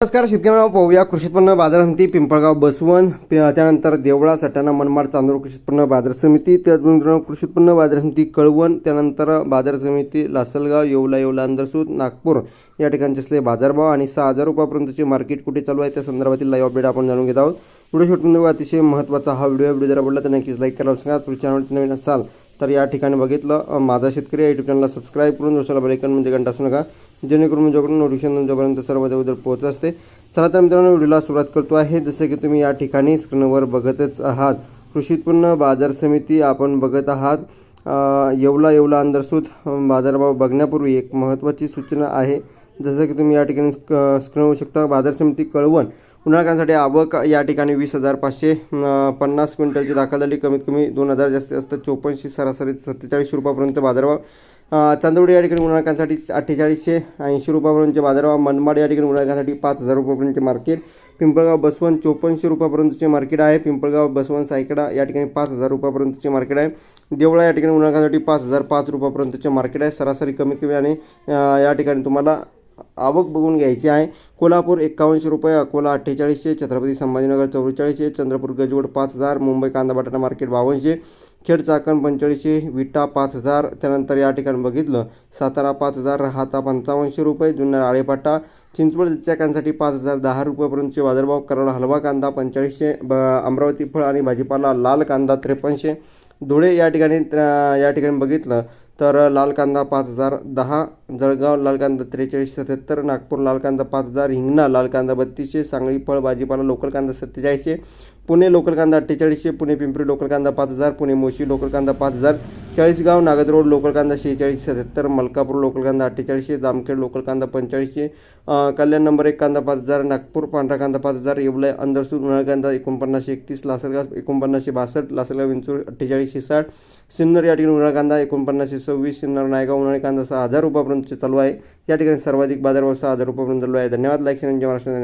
नमस्कार शेतकऱ्यांना पाहूया कृषी उत्पन्न बाजार समिती पिंपळगाव बसवण त्यानंतर देवळा सटाणा मनमाड चांदूर कृषी उत्पन्न बाजार समिती त्याचबरोबर कृषी उत्पन्न बाजार समिती कळवण त्यानंतर बाजार समिती लासलगाव येवला येवला अंदरसूद नागपूर या ठिकाणचे असले बाजारभाव आणि सहा हजार रुपयापर्यंतचे मार्केट कुठे चालू आहे त्या संदर्भातील लाईव्ह अपडेट आपण जाणून घेत आहोत. व्हिडिओ शूटिंग अतिशय महत्त्वाचा हा व्हिडिओ व्हिडिओ जर आवडला तर नक्कीच लाईक करा. सांगा तुम्ही चॅनलवरती नवीन असाल तर या ठिकाणी बघितलं माझा शेतकरी या युट्यूब चॅनलला सबस्क्राईब करून दुसऱ्याला बेलायकन म्हणजे घंटा असू नका. जेणेकरून माझ्याकडून नोटिफिकेशन तुमच्यापर्यंत सर्व अगोदर पोहोचत असते. चला तर मित्रांनो व्हिडिओला सुरुवात करतो आहे. जसं की तुम्ही या ठिकाणी स्क्रीनवर बघतच आहात. कृषी उत्पन्न बाजार समिती आपण बघत आहात. येवला येवला अंदरसूत बाजारभाव बघण्यापूर्वी एक महत्त्वाची सूचना आहे. जसं की तुम्ही या ठिकाणी स्क स्क्रीन होऊ शकता बाजार समिती कळवण. उन्हाळ्यासाठी आवक या ठिकाणी वीस हजार पाचशे पन्नास क्विंटलची दाखल झाली. कमीत कमी दोन हजार जास्तीत जास्त चोपन्नशे सरासरी सत्तेचाळीस रुपयापर्यंत बाजारभाव. चांदवडी या ठिकाणी उन्हाळ्यासाठी अठ्ठेचाळीसशे ऐंशी रुपयापर्यंतचे बाजारभाव मनमाड या ठिकाणी उन्हाळ्यासाठी पाच हजार रुपयापर्यंतचे मार्केट. पिंपळगाव बसवंत चोपन्नशे रुपयापर्यंतचे मार्केट आहे. पिंपळगाव बसवंत सायकडा या ठिकाणी पाच हजार रुपयापर्यंतचे मार्केट आहे. देवळा या ठिकाणी उन्हाळ्यासाठी पाच हजार पाच रुपयापर्यंतचे मार्केट आहे. सरासरी कमीत कमी आणि या ठिकाणी तुम्हाला आवक बघून घ्यायची आहे. कोल्हापूर एकावन्नशे रुपये अकोला अठ्ठेचाळीसशे छत्रपती संभाजीनगर चौवेचाळीसशे चंद्रपूर गजवड पाच हजार मुंबई कांदा बटाटा मार्केट बावनशे खेड चाकण पंचेचाळीसशे विटा पाच हजार त्यानंतर या ठिकाणी बघितलं. सातारा पाच हजार राहता पंचावन्नशे रुपये जुन्नर आळेपाटा चिंचवड चाकांसाठी पाच हजार दहा रुपयापर्यंतचे बाजारभाव कराड हलवा कांदा पंचेचाळीसशे ब अमरावती फळ आणि भाजीपाला लाल कांदा त्रेपन्नशे धुळे या ठिकाणी या ठिकाणी बघितलं तर लाल कांदा पाच हजार दहा जळगाव लाल कांदा त्रेचाळीस सत्याहत्तर नागपूर लाल कांदा पाच हजार हिंगणा लाल कांदा बत्तीसशे सांगली फळ भाजीपाला लोकल कांदा सत्तेचाळीसशे पुणे लोकल कांदा अठ्ठेचाळीसशे पुणे पिंपरी लोकल कांदा पाच हजार पुणे मोशी लोकल कांदा पाच हजार चाळीसगाव नागद रोड लोकल कांदा शेहेचाळीस सत्याहत्तर मलकापूर लोकल कांदा अठ्ठेचाळीसशे जामखेड लोकल कांदा पंचेचाळीसशे कल्याण नंबर एक कांदा पाच हजार नागपूर पांढरा कांदा पाच हजार येवला अंदरसूर उन्हाळ कांदा एकोणपन्नासशे एकतीस लासलगाव एकोणपन्नासशे बासष्ट लासलगाव विंचूर अठ्ठेचाळीसशे साठ सिन्नर या ठिकाणी उन्हाळा कांदा एकोणपन्नासशे सव्वीस सिन्नर नायगाव उन्हाळी कांदा सहा हजार रुपयापर्यंत चालू आहे. या ठिकाणी सर्वाधिक बाजारभाव सहा हजार रुपयापर्यंत चालू आहे. धन्यवाद. Like share Maharashtra